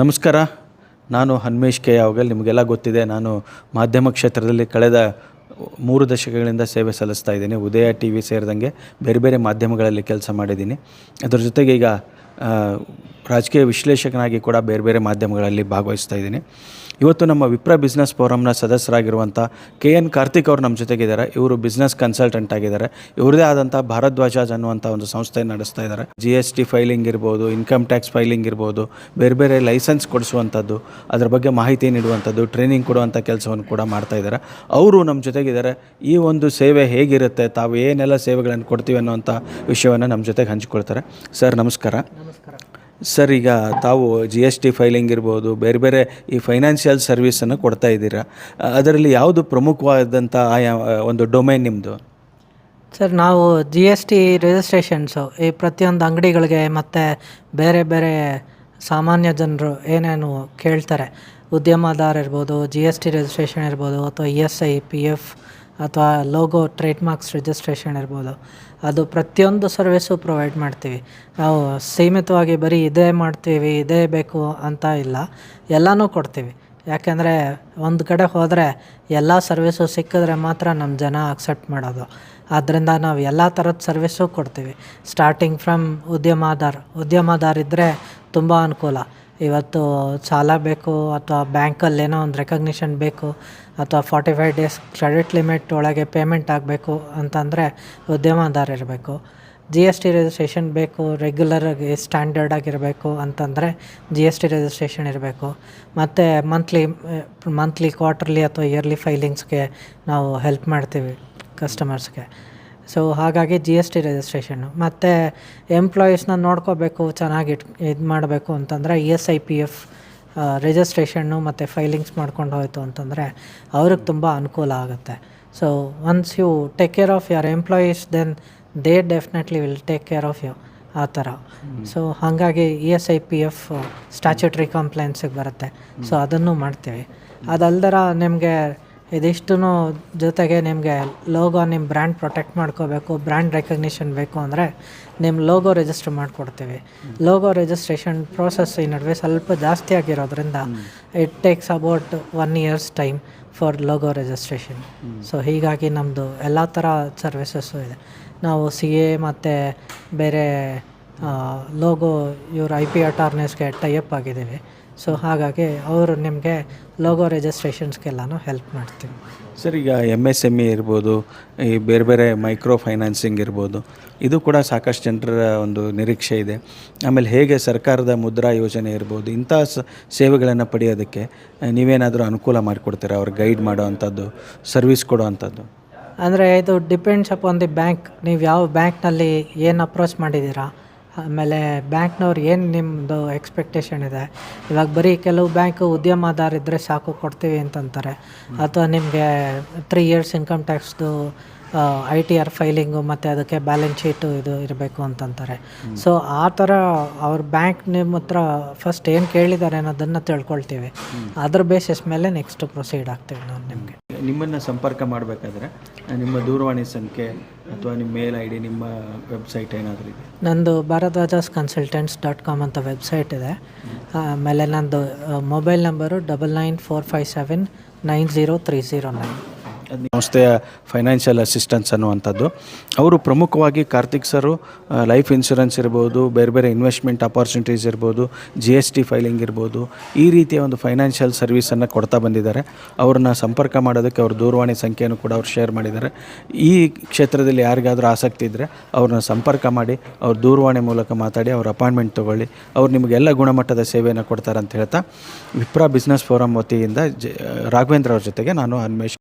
ನಮಸ್ಕಾರ. ನಾನು ಹನ್ಮೇಶ್ ಕೆ. ಯಾವಗಲ್. ನಿಮಗೆಲ್ಲ ಗೊತ್ತಿದೆ, ನಾನು ಮಾಧ್ಯಮ ಕ್ಷೇತ್ರದಲ್ಲಿ ಕಳೆದ ಮೂರು ದಶಕಗಳಿಂದ ಸೇವೆ ಸಲ್ಲಿಸ್ತಾ ಇದ್ದೀನಿ. ಉದಯ ಟಿ ವಿ ಸೇರಿದಂಗೆ ಬೇರೆ ಬೇರೆ ಮಾಧ್ಯಮಗಳಲ್ಲಿ ಕೆಲಸ ಮಾಡಿದ್ದೀನಿ. ಅದರ ಜೊತೆಗೆ ಈಗ ರಾಜಕೀಯ ವಿಶ್ಲೇಷಕನಾಗಿ ಕೂಡ ಬೇರೆ ಬೇರೆ ಮಾಧ್ಯಮಗಳಲ್ಲಿ ಭಾಗವಹಿಸ್ತಾ ಇದ್ದೀನಿ. ಇವತ್ತು ನಮ್ಮ ವಿಪ್ರ ಬಿಸ್ನೆಸ್ ಫೋರಮ್ನ ಸದಸ್ಯರಾಗಿರುವಂಥ ಕೆ ಎನ್ ಕಾರ್ತಿಕ್ ಅವರು ನಮ್ಮ ಜೊತೆಗಿದ್ದಾರೆ. ಇವರು ಬಿಸ್ನೆಸ್ ಕನ್ಸಲ್ಟೆಂಟ್ ಆಗಿದ್ದಾರೆ. ಇವರದೇ ಆದಂಥ ಭಾರದ್ವಾಜಾಜ್ ಅನ್ನುವಂಥ ಒಂದು ಸಂಸ್ಥೆಯನ್ನು ನಡೆಸ್ತಾ ಇದ್ದಾರೆ. ಜಿ ಎಸ್ ಟಿ ಫೈಲಿಂಗ್ ಇರ್ಬೋದು, ಇನ್ಕಮ್ ಟ್ಯಾಕ್ಸ್ ಫೈಲಿಂಗ್ ಇರ್ಬೋದು, ಬೇರೆ ಬೇರೆ ಲೈಸೆನ್ಸ್ ಕೊಡಿಸುವಂಥದ್ದು, ಅದರ ಬಗ್ಗೆ ಮಾಹಿತಿ ನೀಡುವಂಥದ್ದು, ಟ್ರೈನಿಂಗ್ ಕೊಡುವಂಥ ಕೆಲಸವನ್ನು ಕೂಡ ಮಾಡ್ತಾ ಇದ್ದಾರೆ. ಅವರು ನಮ್ಮ ಜೊತೆಗಿದ್ದಾರೆ. ಈ ಒಂದು ಸೇವೆ ಹೇಗಿರುತ್ತೆ, ತಾವು ಏನೆಲ್ಲ ಸೇವೆಗಳನ್ನು ಕೊಡ್ತೀವಿ ಅನ್ನುವಂಥ ವಿಷಯವನ್ನು ನಮ್ಮ ಜೊತೆಗೆ ಹಂಚಿಕೊಳ್ತಾರೆ. ಸರ್, ನಮಸ್ಕಾರ. ನಮಸ್ಕಾರ. ಸರ್, ಈಗ ತಾವು ಜಿ ಎಸ್ ಟಿ ಫೈಲಿಂಗ್ ಇರ್ಬೋದು, ಬೇರೆ ಬೇರೆ ಈ ಫೈನಾನ್ಷಿಯಲ್ ಸರ್ವಿಸನ್ನು ಕೊಡ್ತಾ ಇದ್ದೀರಾ. ಅದರಲ್ಲಿ ಯಾವುದು ಪ್ರಮುಖವಾದಂಥ ಆಯಾ, ಒಂದು ಡೊಮೈನ್ ನಿಮ್ಮದು ಸರ್, ನಾವು ಜಿ ಎಸ್ ಟಿ ರಿಜಿಸ್ಟ್ರೇಷನ್ಸು ಈ ಪ್ರತಿಯೊಂದು ಅಂಗಡಿಗಳಿಗೆ ಮತ್ತು ಬೇರೆ ಬೇರೆ ಸಾಮಾನ್ಯ ಜನರು ಏನೇನು ಕೇಳ್ತಾರೆ. ಉದ್ಯಮದಾರ ಇರ್ಬೋದು ಜಿ ಎಸ್ ಟಿ ರಿಜಿಸ್ಟ್ರೇಷನ್ ಇರ್ಬೋದು, ಅಥವಾ E S I P F ಅಥವಾ ಲೋಗೋ ಟ್ರೇಡ್ ಮಾರ್ಕ್ಸ್ ರಿಜಿಸ್ಟ್ರೇಷನ್ ಇರ್ಬೋದು, ಅದು ಪ್ರತಿಯೊಂದು ಸರ್ವಿಸು ಪ್ರೊವೈಡ್ ಮಾಡ್ತೀವಿ. ನಾವು ಸೀಮಿತವಾಗಿ ಬರೀ ಇದೇ ಮಾಡ್ತೀವಿ, ಇದೇ ಬೇಕು ಅಂತ ಇಲ್ಲ, ಎಲ್ಲನೂ ಕೊಡ್ತೀವಿ. ಯಾಕೆಂದರೆ ಒಂದು ಕಡೆ ಹೋದರೆ ಎಲ್ಲ ಸರ್ವಿಸು ಸಿಕ್ಕಿದ್ರೆ ಮಾತ್ರ ನಮ್ಮ ಜನ ಅಕ್ಸೆಪ್ಟ್ ಮಾಡೋದು. ಆದ್ದರಿಂದ ನಾವು ಎಲ್ಲ ಥರದ ಸರ್ವಿಸು ಕೊಡ್ತೀವಿ. ಸ್ಟಾರ್ಟಿಂಗ್ ಫ್ರಮ್ ಉದ್ಯಮದಾರ್ ಉದ್ಯಮದಾರ್ ಇದ್ದರೆ ತುಂಬ ಅನುಕೂಲ. ಇವತ್ತು ಸಾಲ ಬೇಕು ಅಥವಾ ಬ್ಯಾಂಕಲ್ಲಿ ಏನೋ ಒಂದು ರೆಕಗ್ನಿಷನ್ ಬೇಕು ಅಥವಾ forty five days credit limit ಒಳಗೆ ಪೇಮೆಂಟ್ ಆಗಬೇಕು ಅಂತಂದರೆ ಉದ್ಯಮದಾರ ಇರಬೇಕು. ಜಿ ಎಸ್ ಟಿ ರಿಜಿಸ್ಟ್ರೇಷನ್ ಬೇಕು ರೆಗ್ಯುಲರಾಗಿ ಸ್ಟ್ಯಾಂಡರ್ಡ್ ಆಗಿರಬೇಕು ಅಂತಂದರೆ ಜಿ ಎಸ್ ಟಿ ರಿಜಿಸ್ಟ್ರೇಷನ್ ಇರಬೇಕು. ಮತ್ತು ಮಂತ್ಲಿ ಮಂತ್ಲಿ, ಕ್ವಾರ್ಟರ್ಲಿ ಅಥವಾ ಇಯರ್ಲಿ ಫೈಲಿಂಗ್ಸ್ಗೆ ನಾವು ಹೆಲ್ಪ್ ಮಾಡ್ತೀವಿ ಕಸ್ಟಮರ್ಸ್ಗೆ. ಸೊ ಹಾಗಾಗಿ ಜಿ ಎಸ್ ಟಿ ರಿಜಿಸ್ಟ್ರೇಷನ್ನು ಮತ್ತು ಎಂಪ್ಲಾಯೀಸ್ನ ನೋಡ್ಕೋಬೇಕು ಚೆನ್ನಾಗಿ ಇಟ್ ಇದು ಮಾಡಬೇಕು ಅಂತಂದರೆ E S I P F registration ಮತ್ತು ಫೈಲಿಂಗ್ಸ್ ಮಾಡ್ಕೊಂಡು ಹೋಯಿತು ಅಂತಂದರೆ ಅವ್ರಿಗೆ ತುಂಬ ಅನುಕೂಲ ಆಗುತ್ತೆ. So once you take care of your employees then they definitely will take care of you ಆ ಥರ. ಸೊ ಹಾಗಾಗಿ E S I P F statutory ಕಂಪ್ಲೇಂಟ್ಸಿಗೆ ಬರುತ್ತೆ. ಸೊ ಅದನ್ನು ಮಾಡ್ತೀವಿ. ಅದಲ್ದರ ನಿಮಗೆ ಇದಿಷ್ಟು ಜೊತೆಗೆ ನಿಮಗೆ ಲೋಗೋ ನಿಮ್ಮ ಬ್ರ್ಯಾಂಡ್ ಪ್ರೊಟೆಕ್ಟ್ ಮಾಡ್ಕೋಬೇಕು ಬ್ರ್ಯಾಂಡ್ ರೆಕಗ್ನಿಷನ್ ಬೇಕು ಅಂದರೆ ನಿಮ್ಮ ಲೋಗೋ ರಿಜಿಸ್ಟರ್ ಮಾಡಿಕೊಡ್ತೀವಿ. ಲೋಗೋ ರಿಜಿಸ್ಟ್ರೇಷನ್ ಪ್ರೋಸೆಸ್ ಈ ನಡುವೆ ಸ್ವಲ್ಪ ಜಾಸ್ತಿ ಆಗಿರೋದ್ರಿಂದ it takes about one years time for logo registration so ಹೀಗಾಗಿ ನಮ್ಮದು ಎಲ್ಲ ಥರ ಸರ್ವಿಸಸ್ಸು ಇದೆ. ನಾವು ಸಿ ಎ ಮತ್ತು ಬೇರೆ ಲೋಗೋ ಇವ್ರ ಐ ಪಿ ಅಟಾರ್ನೀಸ್ಗೆ ಟೈಅಪ್ ಆಗಿದ್ದೀವಿ. ಸೊ ಹಾಗಾಗಿ ಅವರು ನಿಮಗೆ ಲೋಗೋ ರಿಜಿಸ್ಟ್ರೇಷನ್ಸ್ಗೆಲ್ಲನೂ ಹೆಲ್ಪ್ ಮಾಡ್ತೀವಿ. ಸರ್ ಈಗ ಎಂ ಎಸ್ ಎಂ ಇ ಇರ್ಬೋದು ಈ ಬೇರೆ ಬೇರೆ ಮೈಕ್ರೋ ಫೈನಾನ್ಸಿಂಗ್ ಇರ್ಬೋದು ಇದು ಕೂಡ ಸಾಕಷ್ಟು ಜನರ ಒಂದು ನಿರೀಕ್ಷೆ ಇದೆ. ಆಮೇಲೆ ಹೇಗೆ ಸರ್ಕಾರದ ಮುದ್ರಾ ಯೋಜನೆ ಇರ್ಬೋದು ಇಂಥ ಸ ಸೇವೆಗಳನ್ನು ಪಡೆಯೋದಕ್ಕೆ ನೀವೇನಾದರೂ ಅನುಕೂಲ ಮಾಡಿಕೊಡ್ತೀರಾ? ಅವ್ರಿಗೆ ಗೈಡ್ ಮಾಡೋ ಅಂಥದ್ದು ಸರ್ವಿಸ್ ಕೊಡೋ ಅಂಥದ್ದು? ಅಂದರೆ ಇದು ಡಿಪೆಂಡ್ಸ್ ಆನ್ ದಿ ಬ್ಯಾಂಕ್ ನೀವು ಯಾವ ಬ್ಯಾಂಕ್ನಲ್ಲಿ ಏನು ಅಪ್ರೋಚ್ ಮಾಡಿದ್ದೀರಾ ಆಮೇಲೆ ಬ್ಯಾಂಕ್ನವ್ರು ಏನು ನಿಮ್ಮದು ಎಕ್ಸ್ಪೆಕ್ಟೇಷನ್ ಇದೆ? ಇವಾಗ ಬರೀ ಕೆಲವು ಬ್ಯಾಂಕು ಉದ್ಯಮದಾರ ಇದ್ದರೆ ಸಾಕು ಕೊಡ್ತೀವಿ ಅಂತಂತಾರೆ. ಅಥವಾ ನಿಮಗೆ ತ್ರೀ ಇಯರ್ಸ್ ಇನ್ಕಮ್ ಟ್ಯಾಕ್ಸ್ದು ಐ ಟಿ ಆರ್ ಫೈಲಿಂಗು ಮತ್ತು ಅದಕ್ಕೆ ಬ್ಯಾಲೆನ್ಸ್ ಶೀಟು ಇದು ಇರಬೇಕು ಅಂತಂತಾರೆ. ಸೊ ಆ ಥರ ಅವ್ರ ಬ್ಯಾಂಕ್ ನಿಮ್ಮ ಹತ್ರ ಫಸ್ಟ್ ಏನು ಕೇಳಿದ್ದಾರೆ ಅನ್ನೋದನ್ನು ತಿಳ್ಕೊಳ್ತೀವಿ. ಅದ್ರ ಬೇಸಿಸ್ ಮೇಲೆ ನೆಕ್ಸ್ಟ್ ಪ್ರೊಸೀಡ್ ಆಗ್ತೀವಿ ನಾವು ನಿಮಗೆ. ನಿಮ್ಮನ್ನು ಸಂಪರ್ಕ ಮಾಡಬೇಕಾದ್ರೆ ನಿಮ್ಮ ದೂರವಾಣಿ ಸಂಖ್ಯೆ ಅಥವಾ ನಿಮ್ಮ ಮೇಲ್ ಐ ಡಿ ನಿಮ್ಮ ವೆಬ್ಸೈಟ್ ಏನಾದರೂ ಇದೆ? ನಂದು ಭಾರದ್ವಾಜಾಸ್ ಕನ್ಸಲ್ಟೆಂಟ್ಸ್ ಡಾಟ್ ಕಾಮ್ ಅಂತ ವೆಬ್ಸೈಟ್ ಇದೆ. ಆಮೇಲೆ ನಂದು mobile number double nine four five seven nine zero three zero nine ಸಂಸ್ಥೆಯ ಫೈನಾನ್ಷಿಯಲ್ ಅಸಿಸ್ಟೆನ್ಸ್ ಅನ್ನುವಂಥದ್ದು. ಅವರು ಪ್ರಮುಖವಾಗಿ ಕಾರ್ತಿಕ್ ಸರು ಲೈಫ್ ಇನ್ಶೂರೆನ್ಸ್ ಇರ್ಬೋದು, ಬೇರೆ ಬೇರೆ ಇನ್ವೆಸ್ಟ್ಮೆಂಟ್ ಅಪಾರ್ಚುನಿಟೀಸ್ ಇರ್ಬೋದು ಜಿ ಎಸ್ ಟಿ ಫೈಲಿಂಗ್ ಇರ್ಬೋದು, ಈ ರೀತಿಯ ಒಂದು ಫೈನಾನ್ಷಿಯಲ್ ಸರ್ವಿಸನ್ನು ಕೊಡ್ತಾ ಬಂದಿದ್ದಾರೆ. ಅವ್ರನ್ನ ಸಂಪರ್ಕ ಮಾಡೋದಕ್ಕೆ ಅವ್ರ ದೂರವಾಣಿ ಸಂಖ್ಯೆಯನ್ನು ಕೂಡ ಅವ್ರು ಶೇರ್ ಮಾಡಿದ್ದಾರೆ. ಈ ಕ್ಷೇತ್ರದಲ್ಲಿ ಯಾರಿಗಾದರೂ ಆಸಕ್ತಿ ಇದ್ದರೆ ಅವ್ರನ್ನ ಸಂಪರ್ಕ ಮಾಡಿ, ಅವ್ರ ದೂರವಾಣಿ ಮೂಲಕ ಮಾತಾಡಿ, ಅವ್ರ ಅಪಾಯಿಂಟ್ಮೆಂಟ್ ತೊಗೊಳ್ಳಿ, ಅವ್ರು ನಿಮಗೆಲ್ಲ ಗುಣಮಟ್ಟದ ಸೇವೆಯನ್ನು ಕೊಡ್ತಾರೆ ಅಂತ ಹೇಳ್ತಾ, ವಿಪ್ರಾ ಬಿಸ್ನೆಸ್ ಫೋರಂ ವತಿಯಿಂದ ಜ ರಾಘವೇಂದ್ರ ಅವ್ರ ಜೊತೆಗೆ ನಾನು ಅನ್ಮೇಶ್